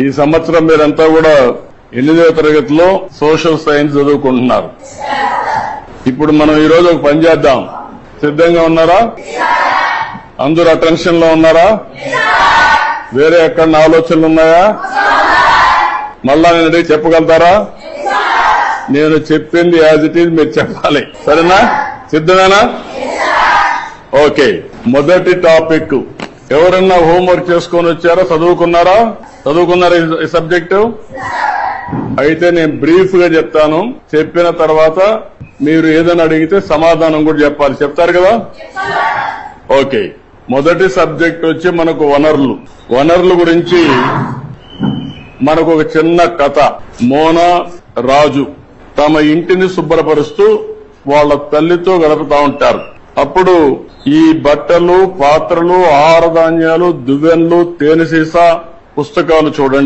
ఈ సంవత్సరం మీరంతా కూడా ఎనిమిదవ తరగతిలో సోషల్ సైన్స్ చదువుకుంటున్నారు. ఇప్పుడు మనం ఈ రోజు ఒక పని చేద్దాం. సిద్ధంగా ఉన్నారా? అందరు అటెన్షన్లో ఉన్నారా? వేరే ఎక్కడ ఆలోచనలు ఉన్నాయా? మళ్ళా నేను అడిగి చెప్పగలుగుతారా? నేను చెప్పింది యాజ్ ఇట్ ఈజ్ మీరు చెప్పాలి. సరేనా? సిద్ధమేనా? ఓకే. మొదటి టాపిక్. ఎవరన్నా హోంవర్క్ చేసుకొని వచ్చారా? చదువుకున్నారా? చదువుకున్నారా ఈ- సబ్జెక్టు? అయితే నేను బ్రీఫ్గా చెప్తాను. చెప్పిన తర్వాత మీరు ఏదైనా అడిగితే సమాధానం కూడా చెప్పాలి. చెప్తారు కదా? ఓకే. మొదటి సబ్జెక్ట్ వచ్చి మనకు వనరులు. వనరుల గురించి మనకు ఒక చిన్న కథ. మోనా రాజు తమ ఇంటిని శుభ్రపరుస్తూ వాళ్ళ తల్లితో గడుపుతా ఉంటారు. అప్పుడు ఈ బట్టలు పాత్రలు ఆహార ధాన్యాలు దువ్వెన్లు తేనె సీసా పుస్తకాలు చూడండి.